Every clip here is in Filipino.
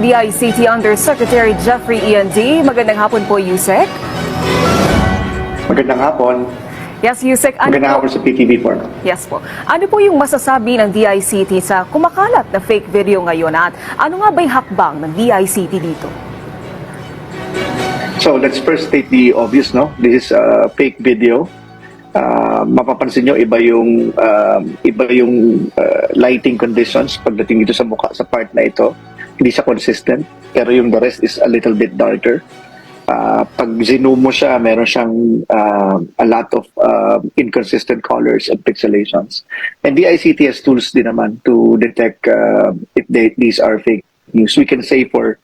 DICT Undersecretary Jeffrey E.N.D. Magandang hapon po, Yusek. Magandang hapon. Yes, Yusek. Ano Magandang po, hapon sa PTV4. yes po. Ano po yung masasabi ng DICT sa kumakalat na fake video ngayon at ano nga ba yung hakbang ng DICT dito? So let's first state the obvious, no? This is a fake video. Uh, mapapansin nyo, iba yung um, iba yung uh, lighting conditions pagdating dito sa mukha sa part na ito. Hindi siya consistent, pero yung the rest is a little bit darker. Uh, pag zoom mo siya, meron siyang uh, a lot of uh, inconsistent colors and pixelations. And the has tools din naman to detect uh, if they, these are fake news. We can say for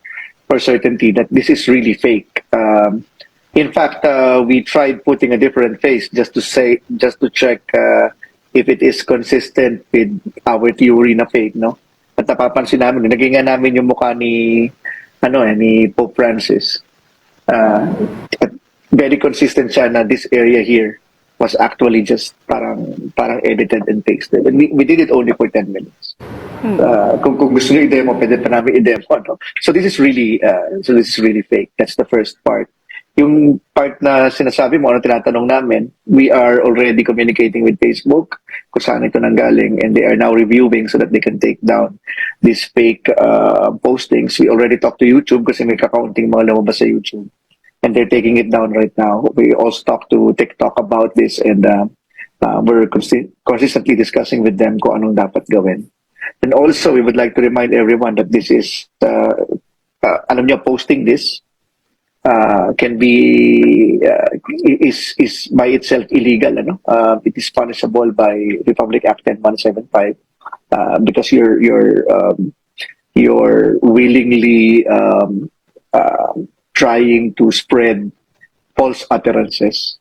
for certainty that this is really fake. Um, in fact, uh, we tried putting a different face just to say, just to check uh, if it is consistent with our theory na fake, no? At napapansin namin, naging nga namin yung mukha ni, ano eh, ni Pope Francis. Uh, very consistent siya na this area here was actually just parang parang edited and pasted. And we, we did it only for 10 minutes. Uh, kung, kung gusto nyo i-demo, pwede pa namin i-demo. No? So this is really, uh, so this is really fake. That's the first part. Yung part na sinasabi mo, ano tinatanong namin, we are already communicating with Facebook kung saan ito nanggaling and they are now reviewing so that they can take down these fake uh, postings. We already talked to YouTube kasi may kakaunting mga lumabas sa YouTube and they're taking it down right now. We also talked to TikTok about this and uh, uh, we're consi- consistently discussing with them kung anong dapat gawin. And also, we would like to remind everyone that this is, uh, uh, alam niyo, posting this uh, can be, uh, is, is by itself illegal. Ano? Uh, it is punishable by Republic Act 10175 uh, because you're, you're, um, you're willingly um, uh, trying to spread false utterances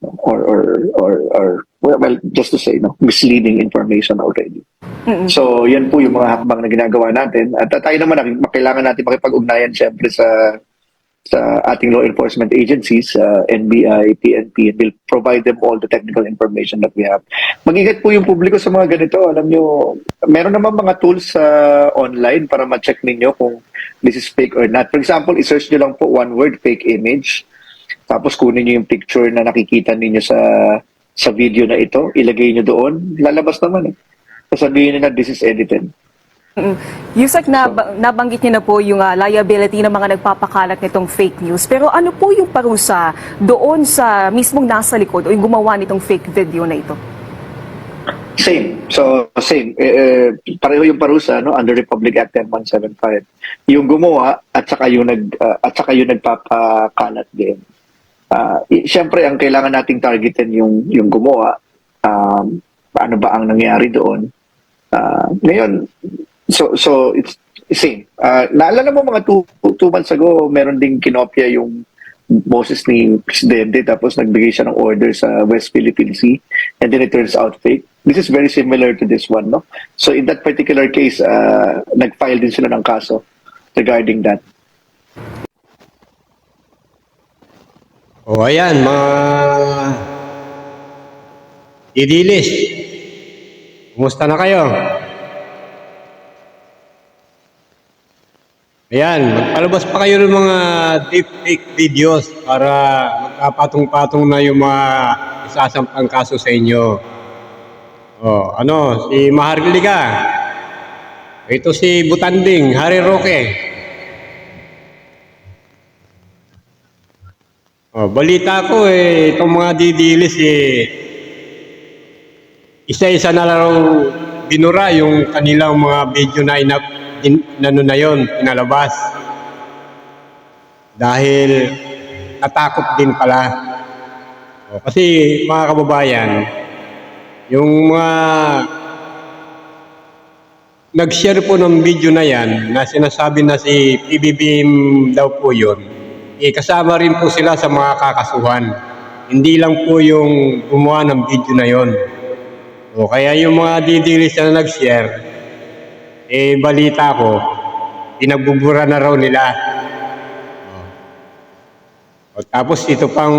or, or, or, or well, just to say, no, misleading information already. So, yan po yung mga hakbang na ginagawa natin. At tayo naman, kailangan natin makipag-ugnayan syempre sa sa ating law enforcement agencies, uh, NBI, PNP, and we'll provide them all the technical information that we have. Mag-ingat po yung publiko sa mga ganito. Alam nyo, meron naman mga tools sa online para ma-check ninyo kung this is fake or not. For example, isearch nyo lang po one word, fake image. Tapos kunin nyo yung picture na nakikita ninyo sa sa video na ito, ilagay nyo doon, lalabas naman eh. Sasabihin nyo na this is edited. Yusek, na, nabanggit niyo na po yung ah, liability ng mga nagpapakalat nitong fake news. Pero ano po yung parusa doon sa mismong nasa likod o yung gumawa nitong fake video na ito? Same. So, same. Eh, eh, pareho yung parusa no under Republic Act 10175. Yung gumawa at saka yung nag uh, at saka yung nagpapakalat din. Ah, i- Siyempre, ang kailangan nating targetin yung yung gumawa. Um, paano ba ang nangyari doon? Ah, ngayon, so so it's same. Uh, naalala mo mga two, two months ago, meron ding kinopya yung boses ni Presidente tapos nagbigay siya ng order sa West Philippine Sea and then it turns out fake. This is very similar to this one, no? So in that particular case, uh, nag-file din sila ng kaso regarding that. O ayan, mga idilis. Kumusta na kayo? Ayan, magpalabas pa kayo ng mga deepfake videos para magkapatong-patong na yung mga isasampang kaso sa inyo. O, ano, si Maharlika. Ito si Butanding, Harry Roque. Oh, balita ko eh, itong mga didilis eh, isa-isa na lang binura yung kanilang mga video na ina, in, nano na yun, pinalabas. Dahil natakot din pala. Oh, kasi mga kababayan, yung mga nag-share po ng video na yan na sinasabi na si PBBM daw po yun, eh, kasama rin po sila sa mga kakasuhan. Hindi lang po yung gumawa ng video na yon. O kaya yung mga didilis na nag-share, eh balita ko, pinagbubura na raw nila. O, tapos ito pang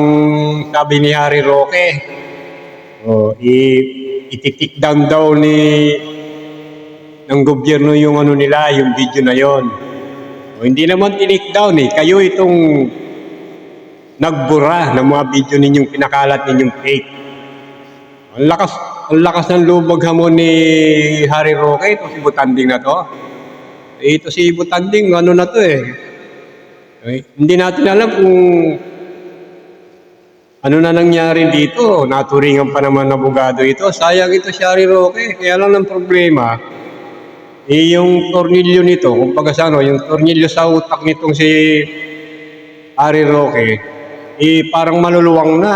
sabi ni Harry Roque, o, i- ititik down daw ni ng gobyerno yung ano nila, yung video na yon. O, hindi naman tinake down eh. Kayo itong nagbura ng mga video ninyong pinakalat ninyong fake. Ang lakas, ang lakas ng lubog hamon ni Harry Roque, ito si Butanding na to. Eh, Ito si Butanding, ano na to eh. Eh, hindi natin alam kung ano na nangyari dito. Naturingan pa naman na abogado ito. Sayang ito si Harry Roque. Kaya lang ng problema, eh, yung tornilyo nito, kung sa ano, yung tornilyo sa utak nitong si Harry Roque, eh, parang maluluwang na.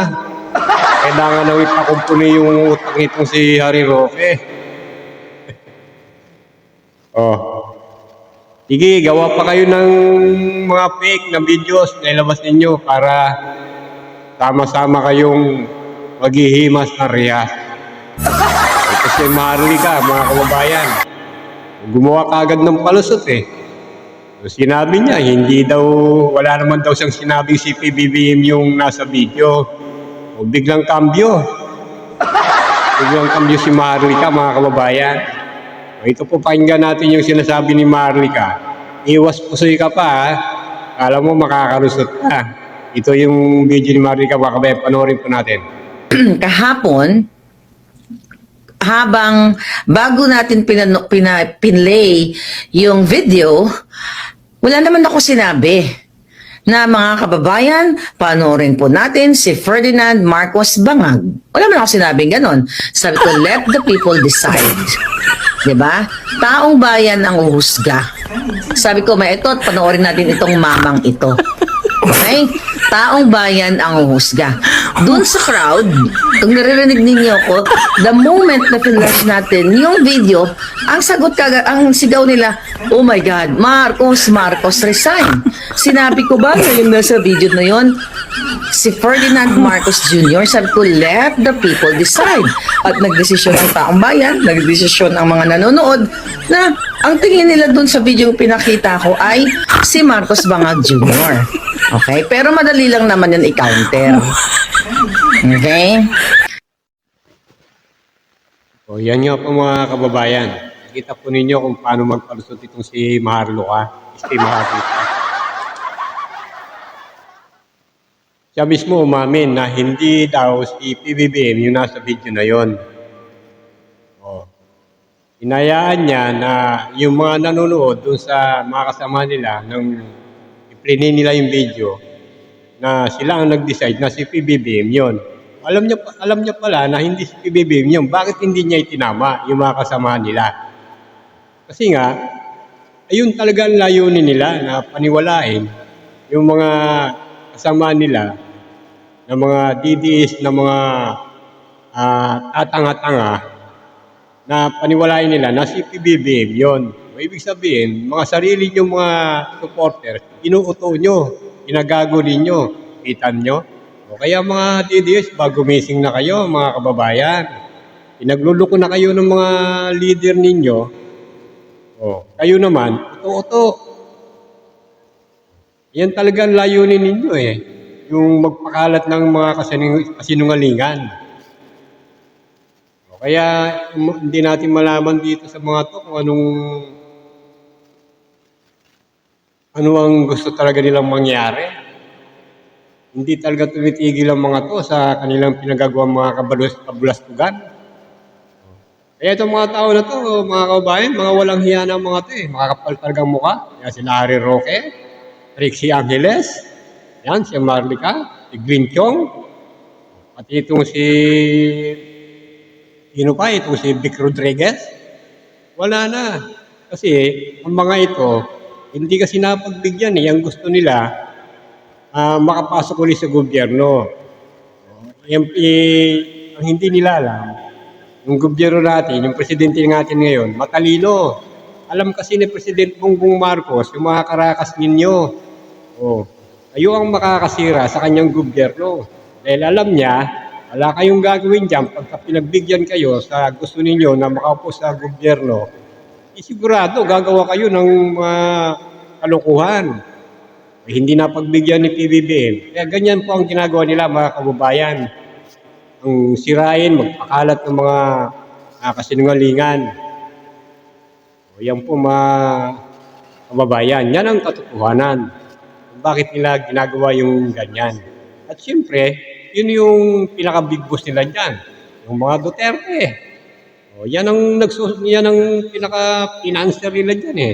Kailangan na ipakumpuni yung utak nitong si Harry Roque. oh. Sige, gawa pa kayo ng mga fake na videos na ilabas ninyo para sama-sama kayong maghihimas ng riyas. Ito si Marlica, mga kababayan. Gumawa ka agad ng palusot eh. Sinabi niya, hindi daw, wala naman daw siyang sinabing si PBBM yung nasa video. O biglang kambyo. Biglang kambyo si Marlica, mga kababayan. O, ito po pakinggan natin yung sinasabi ni Marlica. Iwas pusoy ka pa, ha? Alam mo, makakalusot ka. Ito yung video ni Marlica, mga kababayan. Panoorin po natin. kahapon, habang bago natin pinano, pina, pinlay yung video, wala naman ako sinabi na mga kababayan, panoorin po natin si Ferdinand Marcos Bangag. Wala naman ako sinabing ganon. Sabi ko, let the people decide. ba? Taong bayan ang uhusga. Sabi ko, may ito at panoorin natin itong mamang ito. Okay? Taong bayan ang uhusga. Doon sa crowd, kung naririnig ninyo ako, the moment na pinlash natin yung video, ang sagot kaga, ang sigaw nila, oh my God, Marcos, Marcos resign. Sinabi ko ba yung nasa video na yon? Si Ferdinand Marcos Jr., sabi ko, let the people decide. At nagdesisyon ang taong bayan, nagdesisyon ang mga nanonood na ang tingin nila dun sa video pinakita ko ay si Marcos Bangag Jr. Okay? Pero madali lang naman yan i-counter. Okay? O yan nga po mga kababayan. Nakita po ninyo kung paano magpalusot itong si Maharluka. Si Maharluka. Siya mismo umamin na hindi daw si PBBM yung nasa video na yon. O. Inayaan niya na yung mga nanonood dun sa mga kasama nila nang i-play nila yung video na sila ang nag-decide na si PBBM yon. Alam niya, alam niya pala na hindi si PBBM yun. Bakit hindi niya itinama yung mga kasama nila? Kasi nga, ayun talaga ang layunin nila na paniwalain yung mga kasama nila na mga DDS na mga ah, tatanga-tanga na paniwalain nila na si PBBM yon. Ibig sabihin, mga sarili nyo mga supporters, inuuto nyo, inagago ninyo, kitan nyo. O kaya mga DDS, bago gumising na kayo, mga kababayan, pinagluluko na kayo ng mga leader ninyo, o, kayo naman, uto-uto. Yan talaga ang layunin ninyo eh. Yung magpakalat ng mga kasinung- kasinungalingan. Kaya hindi natin malaman dito sa mga to kung anong ano ang gusto talaga nilang mangyari. Hindi talaga tumitigil ang mga to sa kanilang pinagagawang mga kabalus, kabulastugan. Kaya itong mga tao na to, mga kababayan, mga walang hiya na mga to eh. Mga kapal talagang mukha. Kaya sila Harry Roque, Trixie Angeles, yan, si Marlica, si Green Chong, at itong si, sino pa, itong si Vic Rodriguez. Wala na. Kasi ang mga ito, hindi kasi napagbigyan eh. Ang gusto nila, ah, makapasok ulit sa gobyerno. Yan, eh, ang hindi nila alam, yung gobyerno natin, yung presidente natin ngayon, matalino. Alam kasi ni President Bongbong Marcos, yung mga karakas ninyo, oh, kayo ang makakasira sa kanyang gobyerno. Dahil alam niya, wala kayong gagawin dyan pagka pinagbigyan kayo sa gusto ninyo na makaupo sa gobyerno, isigurado gagawa kayo ng mga kalokohan. Eh, hindi na pagbigyan ni PBBM. Kaya ganyan po ang ginagawa nila mga kababayan. Ang sirain, magpakalat ng mga uh, kasinungalingan. O yan po mga kababayan. Yan ang katotohanan. Bakit nila ginagawa yung ganyan. At siyempre, yun yung pinaka-big boss nila dyan. Yung mga Duterte. O, yan ang, nagsus yan ang pinaka-financer nila dyan eh.